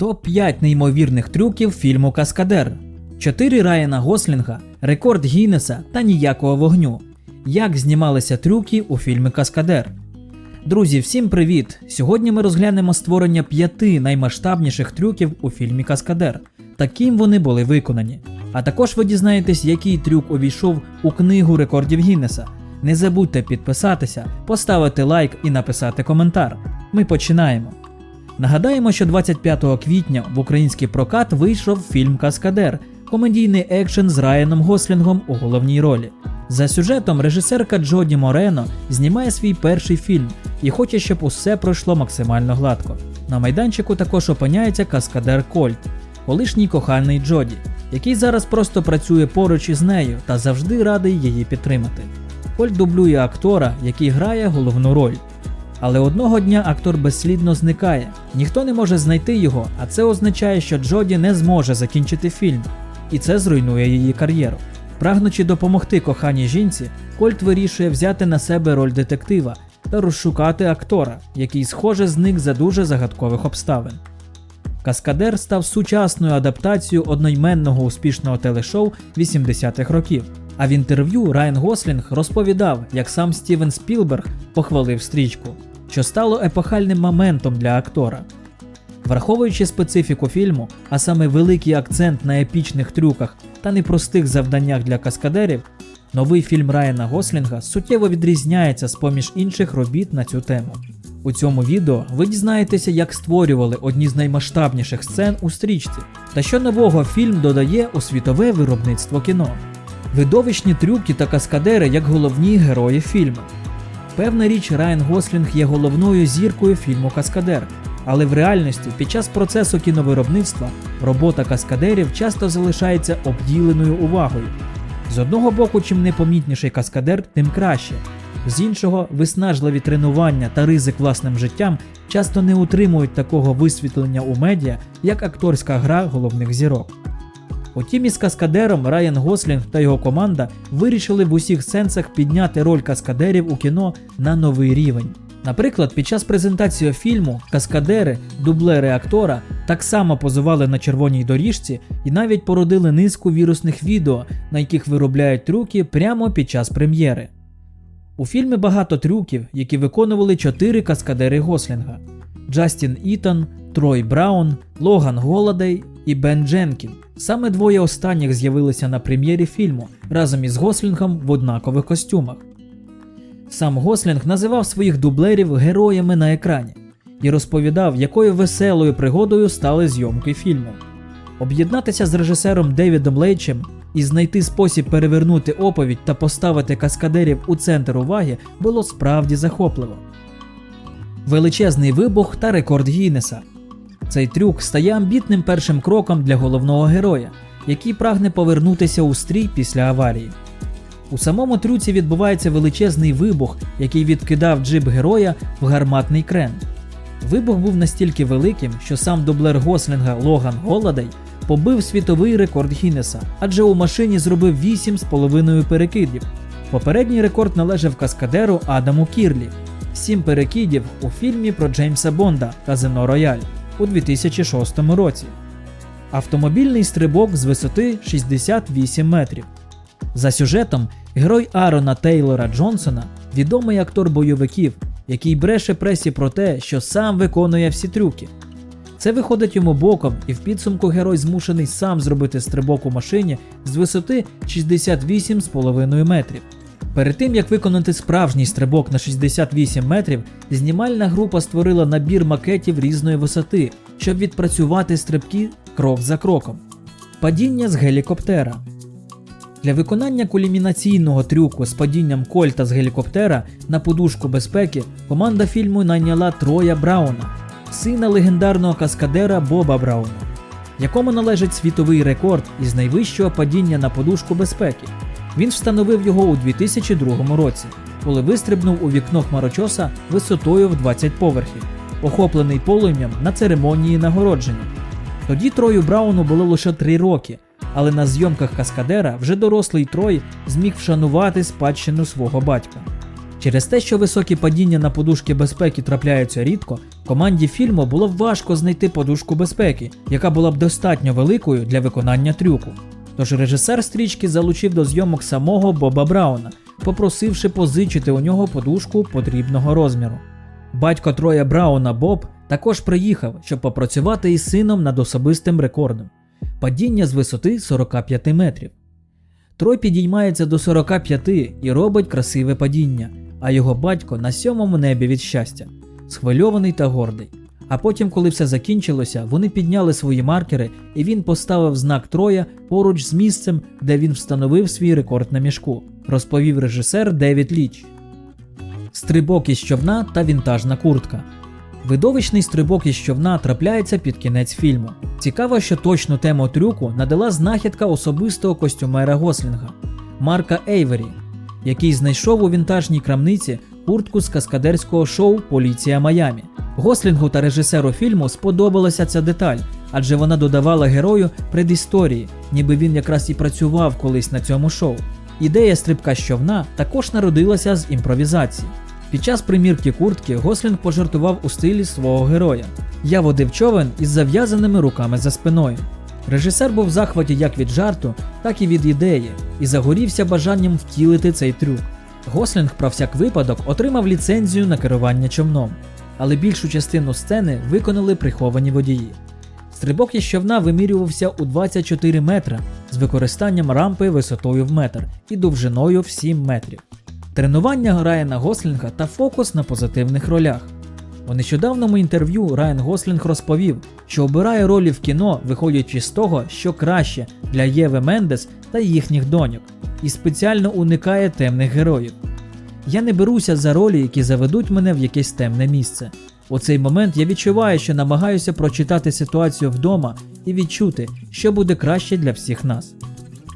Топ-5 неймовірних трюків фільму Каскадер. 4 Райана Гослінга, рекорд Гіннеса та ніякого вогню. Як знімалися трюки у фільмі Каскадер. Друзі, всім привіт! Сьогодні ми розглянемо створення п'яти наймасштабніших трюків у фільмі Каскадер та ким вони були виконані. А також ви дізнаєтесь, який трюк увійшов у книгу рекордів Гіннеса. Не забудьте підписатися, поставити лайк і написати коментар. Ми починаємо. Нагадаємо, що 25 квітня в український прокат вийшов фільм Каскадер, комедійний екшен з Райаном Гослінгом у головній ролі. За сюжетом режисерка Джоді Морено знімає свій перший фільм і хоче, щоб усе пройшло максимально гладко. На майданчику також опиняється каскадер Кольт, колишній коханий Джоді, який зараз просто працює поруч із нею та завжди радий її підтримати. Кольт дублює актора, який грає головну роль. Але одного дня актор безслідно зникає, ніхто не може знайти його, а це означає, що Джоді не зможе закінчити фільм, і це зруйнує її кар'єру. Прагнучи допомогти коханій жінці, Кольт вирішує взяти на себе роль детектива та розшукати актора, який схоже зник за дуже загадкових обставин. Каскадер став сучасною адаптацією одноіменного успішного телешоу 80-х років. А в інтерв'ю Райан Гослінг розповідав, як сам Стівен Спілберг похвалив стрічку, що стало епохальним моментом для актора. Враховуючи специфіку фільму, а саме великий акцент на епічних трюках та непростих завданнях для каскадерів, новий фільм Райана Гослінга суттєво відрізняється з поміж інших робіт на цю тему. У цьому відео ви дізнаєтеся, як створювали одні з наймасштабніших сцен у стрічці, та що нового фільм додає у світове виробництво кіно. Видовищні трюки та каскадери як головні герої фільму. Певна річ, Райан Гослінг є головною зіркою фільму Каскадер, але в реальності під час процесу кіновиробництва робота каскадерів часто залишається обділеною увагою. З одного боку, чим непомітніший каскадер, тим краще. З іншого, виснажливі тренування та ризик власним життям часто не утримують такого висвітлення у медіа, як акторська гра головних зірок. Утім, із каскадером Райан Гослінг та його команда вирішили в усіх сенсах підняти роль каскадерів у кіно на новий рівень. Наприклад, під час презентації фільму каскадери, дублери актора так само позували на червоній доріжці і навіть породили низку вірусних відео, на яких виробляють трюки прямо під час прем'єри. У фільмі багато трюків, які виконували чотири каскадери Гослінга: Джастін Ітон, Трой Браун, Логан Голодей і Бен Дженкін. Саме двоє останніх з'явилися на прем'єрі фільму разом із Гослінгом в однакових костюмах. Сам Гослінг називав своїх дублерів героями на екрані і розповідав, якою веселою пригодою стали зйомки фільму. Об'єднатися з режисером Девідом Лейчем і знайти спосіб перевернути оповідь та поставити каскадерів у центр уваги було справді захопливо. Величезний вибух та рекорд Гіннеса. Цей трюк стає амбітним першим кроком для головного героя, який прагне повернутися у стрій після аварії. У самому трюці відбувається величезний вибух, який відкидав джип героя в гарматний крен. Вибух був настільки великим, що сам дублер Гослінга Логан Голодей побив світовий рекорд Гіннеса, адже у машині зробив 8,5 перекидів. Попередній рекорд належав каскадеру Адаму Кірлі. Сім перекидів у фільмі про Джеймса Бонда Казино Рояль у 2006 році. Автомобільний стрибок з висоти 68 метрів. За сюжетом, герой Арона Тейлора Джонсона відомий актор бойовиків, який бреше пресі про те, що сам виконує всі трюки. Це виходить йому боком, і в підсумку герой змушений сам зробити стрибок у машині з висоти 68,5 метрів. Перед тим як виконати справжній стрибок на 68 метрів, знімальна група створила набір макетів різної висоти, щоб відпрацювати стрибки крок за кроком. Падіння з гелікоптера. Для виконання кулімінаційного трюку з падінням Кольта з гелікоптера на подушку безпеки команда фільму найняла Троя Брауна, сина легендарного каскадера Боба Брауна, якому належить світовий рекорд із найвищого падіння на подушку безпеки. Він встановив його у 2002 році, коли вистрибнув у вікно хмарочоса висотою в 20 поверхів, охоплений полум'ям на церемонії нагородження. Тоді Трою Брауну було лише 3 роки, але на зйомках Каскадера вже дорослий Трой зміг вшанувати спадщину свого батька. Через те, що високі падіння на подушки безпеки трапляються рідко, команді фільму було важко знайти подушку безпеки, яка була б достатньо великою для виконання трюку. Тож режисер стрічки залучив до зйомок самого Боба Брауна, попросивши позичити у нього подушку потрібного розміру. Батько Троя Брауна Боб також приїхав, щоб попрацювати із сином над особистим рекордом падіння з висоти 45 метрів. Трой підіймається до 45 і робить красиве падіння, а його батько на сьомому небі від щастя, схвильований та гордий. А потім, коли все закінчилося, вони підняли свої маркери, і він поставив знак Троя поруч з місцем, де він встановив свій рекорд на мішку, розповів режисер Девід Ліч. Стрибок із човна та вінтажна куртка. Видовищний стрибок із човна трапляється під кінець фільму. Цікаво, що точну тему трюку надала знахідка особистого костюмера Гослінга Марка Ейвері, який знайшов у вінтажній крамниці куртку з каскадерського шоу Поліція Майамі. Гослінгу та режисеру фільму сподобалася ця деталь, адже вона додавала герою предісторії, ніби він якраз і працював колись на цьому шоу. Ідея стрибка з човна також народилася з імпровізації. Під час примірки куртки Гослінг пожартував у стилі свого героя. Я водив човен із зав'язаними руками за спиною. Режисер був в захваті як від жарту, так і від ідеї, і загорівся бажанням втілити цей трюк. Гослінг про всяк випадок отримав ліцензію на керування човном, але більшу частину сцени виконали приховані водії. Стрибок із човна вимірювався у 24 метра з використанням рампи висотою в метр і довжиною в 7 метрів. Тренування Райана Гослінга та фокус на позитивних ролях. У нещодавному інтерв'ю Райан Гослінг розповів, що обирає ролі в кіно, виходячи з того, що краще для Єви Мендес та їхніх доньок, і спеціально уникає темних героїв. Я не беруся за ролі, які заведуть мене в якесь темне місце. У цей момент я відчуваю, що намагаюся прочитати ситуацію вдома і відчути, що буде краще для всіх нас.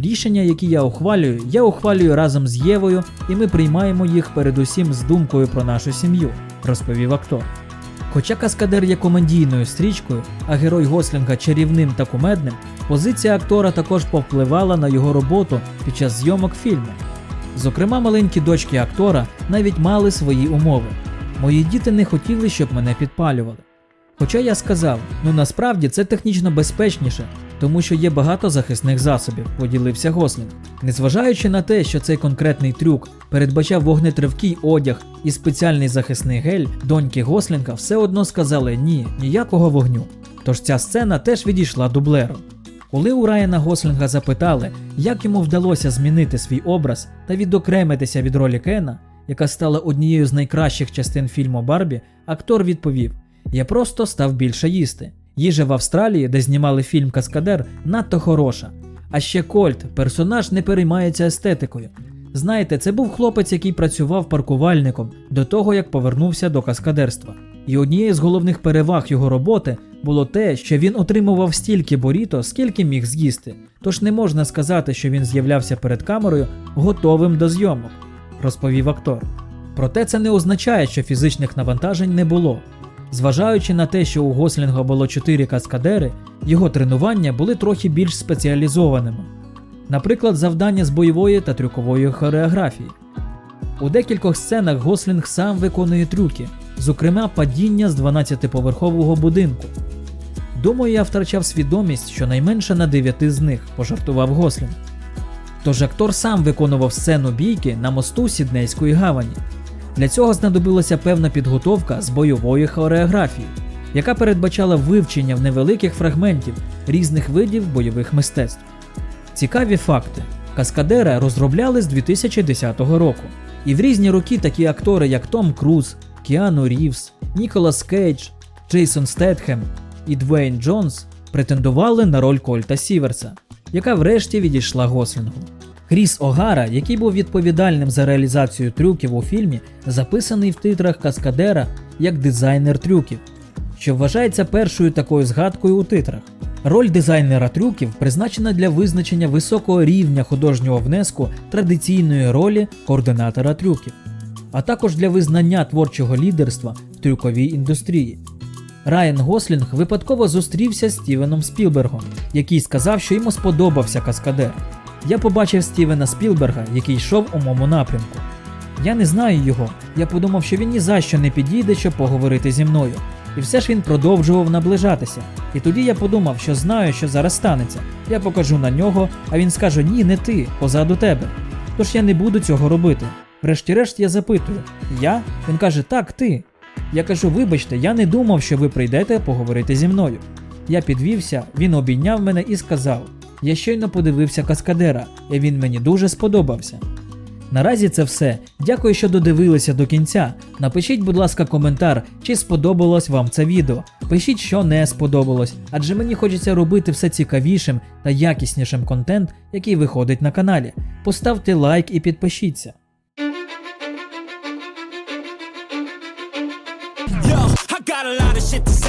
Рішення, які я ухвалюю, я ухвалюю разом з Євою, і ми приймаємо їх передусім з думкою про нашу сім'ю, розповів актор. Хоча Каскадер є комедійною стрічкою, а герой Гослінга чарівним та кумедним, позиція актора також повпливала на його роботу під час зйомок фільму. Зокрема, маленькі дочки актора навіть мали свої умови. Мої діти не хотіли, щоб мене підпалювали. Хоча я сказав, ну насправді це технічно безпечніше, тому що є багато захисних засобів, поділився Гослінг. Незважаючи на те, що цей конкретний трюк передбачав вогнетривкий одяг і спеціальний захисний гель, доньки Гослінга все одно сказали ні, ніякого вогню. Тож ця сцена теж відійшла дублеру. Коли у Райана Гослінга запитали, як йому вдалося змінити свій образ та відокремитися від ролі Кена, яка стала однією з найкращих частин фільму Барбі, актор відповів: Я просто став більше їсти. Їжа в Австралії, де знімали фільм Каскадер, надто хороша. А ще Кольт, персонаж не переймається естетикою. Знаєте, це був хлопець, який працював паркувальником до того, як повернувся до каскадерства. І однією з головних переваг його роботи було те, що він отримував стільки боріто, скільки міг з'їсти, тож не можна сказати, що він з'являвся перед камерою готовим до зйомок, розповів актор. Проте це не означає, що фізичних навантажень не було. Зважаючи на те, що у Гослінга було 4 каскадери, його тренування були трохи більш спеціалізованими. Наприклад, завдання з бойової та трюкової хореографії. У декількох сценах Гослінг сам виконує трюки, зокрема падіння з 12-поверхового будинку. Думаю, я втрачав свідомість щонайменше на 9 з них, пожартував Гослінг. Тож актор сам виконував сцену бійки на мосту Сіднейської гавані. Для цього знадобилася певна підготовка з бойової хореографії, яка передбачала вивчення в невеликих фрагментів різних видів бойових мистецтв. Цікаві факти: Каскадера розробляли з 2010 року, і в різні роки такі актори, як Том Круз, Кіану Рівс, Ніколас Кейдж, Джейсон Стетхем і Двейн Джонс претендували на роль Кольта Сіверса, яка врешті відійшла Гослінгу. Кріс Огара, який був відповідальним за реалізацію трюків у фільмі, записаний в титрах Каскадера як дизайнер трюків, що вважається першою такою згадкою у титрах. Роль дизайнера трюків призначена для визначення високого рівня художнього внеску традиційної ролі координатора трюків, а також для визнання творчого лідерства в трюковій індустрії. Райан Гослінг випадково зустрівся з Стівеном Спілбергом, який сказав, що йому сподобався Каскадер. Я побачив Стівена Спілберга, який йшов у моєму напрямку. Я не знаю його. Я подумав, що він ні за що не підійде, щоб поговорити зі мною. І все ж він продовжував наближатися. І тоді я подумав, що знаю, що зараз станеться. Я покажу на нього, а він скаже: ні, не ти, позаду тебе. Тож я не буду цього робити. Врешті-решт я запитую: я? Він каже, так, ти. Я кажу, вибачте, я не думав, що ви прийдете поговорити зі мною. Я підвівся, він обійняв мене і сказав: Я щойно подивився каскадера, і він мені дуже сподобався. Наразі це все. Дякую, що додивилися до кінця. Напишіть, будь ласка, коментар, чи сподобалось вам це відео. Пишіть, що не сподобалось, адже мені хочеться робити все цікавішим та якіснішим контент, який виходить на каналі. Поставте лайк і підпишіться.